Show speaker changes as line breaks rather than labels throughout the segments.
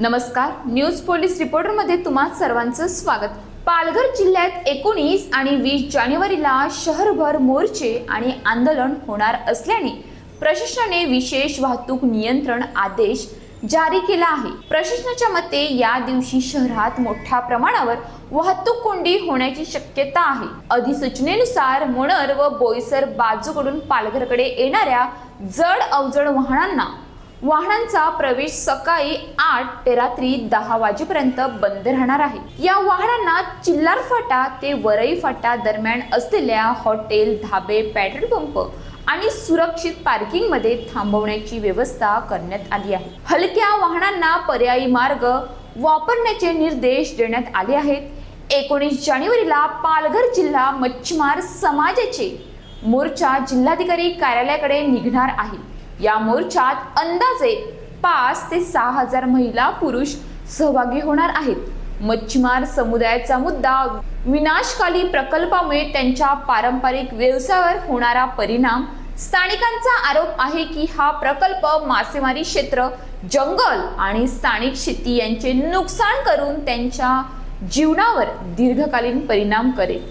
नमस्कार. News police रिपोर्टरमध्ये तुम्हा सर्वांचं स्वागत. पालघर जिल्ह्यात एकोणीस आणि वीस जानेवारीला शहरभर मोर्चे आणि आंदोलन होणार असल्याने प्रशासनाने विशेष वाहतूक नियंत्रण आदेश जारी केला आहे. प्रशासनाच्या मते या दिवशी शहरात मोठ्या प्रमाणावर वाहतूक कोंडी होण्याची शक्यता आहे. अधिसूचनेनुसार मोणर व बोईसर बाजूकडून पालघरकडे येणाऱ्या जड अवजड वाहनांना वाहनांचा प्रवेश सकाळी आठ ते रात्री दहा वाजेपर्यंत बंद राहणार आहे. या वाहनांना चिल्लार फाटा ते वरई फाटा दरम्यान असलेल्या हॉटेल धाबे पेट्रोल पंप आणि सुरक्षित पार्किंगमध्ये थांबवण्याची व्यवस्था करण्यात आली आहे. हलक्या वाहनांना पर्यायी मार्ग वापरण्याचे निर्देश देण्यात आले आहेत. एकोणीस जानेवारीला पालघर जिल्हा मच्छीमार समाजाचे मोर्चा जिल्हाधिकारी कार्यालयाकडे निघणार आहे. या मोर्चात अंदाजे पाच ते सहा हजार महिला पुरुष सहभागी होणार आहेत. मच्छीमार समुदायाचा मुद्दा विनाशकाली प्रकल्पामुळे त्यांच्या पारंपरिक व्यवसायावर होणारा परिणाम. स्थानिकांचा आरोप आहे की हा प्रकल्प मासेमारी क्षेत्र जंगल आणि स्थानिक शेती यांचे नुकसान करून त्यांच्या जीवनावर दीर्घकालीन परिणाम करेल.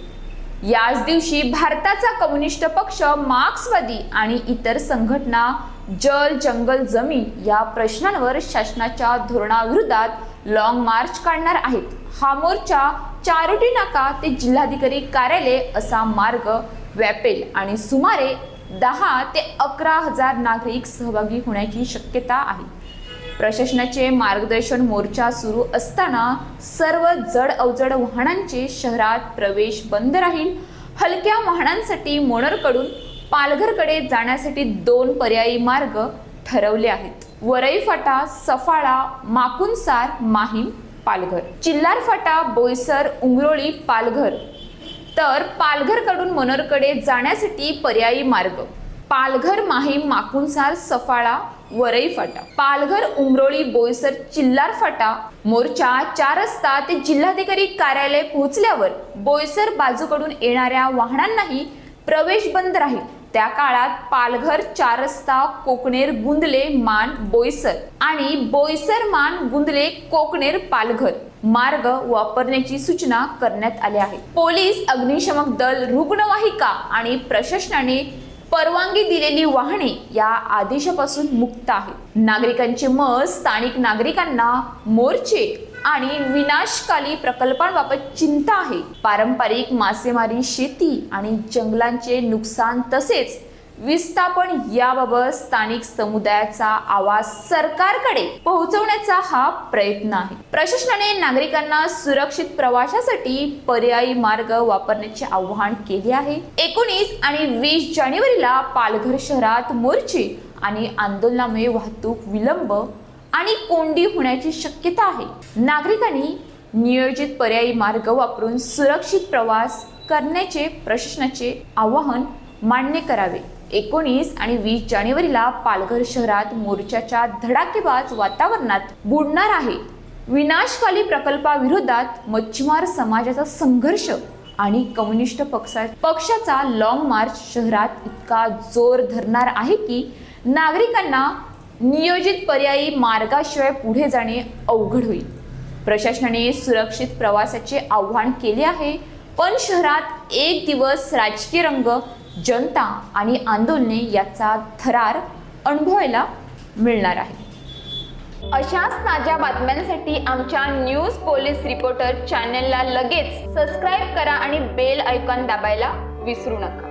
याच दिवशी भारताचा कम्युनिस्ट पक्ष मार्क्सवादी आणि इतर संघटना जल जंगल जमीन या प्रश्नांवर शासनाच्या धोरणाविरोधात लॉंग मार्च काढणार आहेत. हा मोर्चा चारोटी नाका ते जिल्हाधिकारी कार्यालय असा मार्ग व्यापेल आणि सुमारे दहा ते अकरा हजार नागरिक सहभागी होण्याची शक्यता आहे. प्रशासनाचे मार्गदर्शन मोर्चा सुरू असताना सर्व जड अवजड वाहनांचे शहरात प्रवेश बंद राहील. हलक्या वाहनांसाठी मोनरकडून पालघरकडे जाण्यासाठी दोन पर्यायी मार्ग ठरवले आहेत. वरई फाटा सफाळा माकुनसार माहीम पालघर. चिल्लार फाटा बोईसर उंगरोळी पालघर. तर पालघरकडून मनोरकडे जाण्यासाठी पर्यायी मार्ग. पालघर माहीम माकुनसार सफाळा वरई फाटा पालघर उमरोळी बोईसर चिल्लार फाटा मोर्चा चार रस्ता ते जिल्हाधिकारी कार्यालय पोहोचल्यावर बोईसर बाजूकडून येणाऱ्या वाहनांनाही प्रवेश बंद राहील. त्या काळात पालघर चार रस्ता कोकणेर गुंदले मान बोईसर आणि बोईसर मान गुंदले कोकणेर पालघर मार्ग वापरण्याची सूचना करण्यात आली आहे. पोलीस अग्निशमक दल रुग्णवाहिका आणि प्रशासनाने परवानगी दिलेली वाहने या आदेशापासून मुक्त आहेत. नागरिकांचे मत स्थानिक नागरिकांना मोर्चे आणि विनाशकाली प्रकल्पांबाबत चिंता आहे. पारंपरिक मासेमारी शेती आणि जंगलांचे नुकसान तसेच विस्थापन याबाबत स्थानिक समुदायाचा आवाज सरकारकडे पोहोचवण्याचा हा प्रयत्न आहे. प्रशासनाने नागरिकांना सुरक्षित प्रवासासाठी पर्यायी मार्ग वापरण्याचे आवाहन केले आहे. एकोणीस आणि वीस जानेवारीला पालघर शहरात मोर्चे आणि आंदोलनामुळे वाहतूक विलंब आणि कोंडी होण्याची शक्यता आहे. नागरिकांनी नियोजित पर्यायी मार्ग वापरून सुरक्षित प्रवास करण्याचे प्रशासनाचे आवाहन मान्य करावे. एकोणीस आणि वीस जानेवारीला पालघर शहरात मोर्चाच्या धडाकेबाज वातावरणात बुडणार आहे. विनाशकाली प्रकल्पाविरोधात मच्छीमार समाजाचा संघर्ष आणि कम्युनिस्ट पक्षा पक्षाचा लॉंग मार्च शहरात इतका जोर धरणार आहे की नागरिकांना नियोजित पर्यायी मार्गाशिवाय पुढे जाणे अवघड होईल. प्रशासनाने सुरक्षित प्रवासाचे आव्हान केले आहे पण शहरात एक दिवस राजकीय रंग जनता आणि आंदोलने याचा थरार अनुभवायला मिळणार आहे. अशाच ताज्या बातम्यांसाठी आमच्या न्यूज पोलीस रिपोर्टर चॅनलला लगेच सबस्क्राईब करा आणि बेल ऐकॉन दाबायला विसरू नका.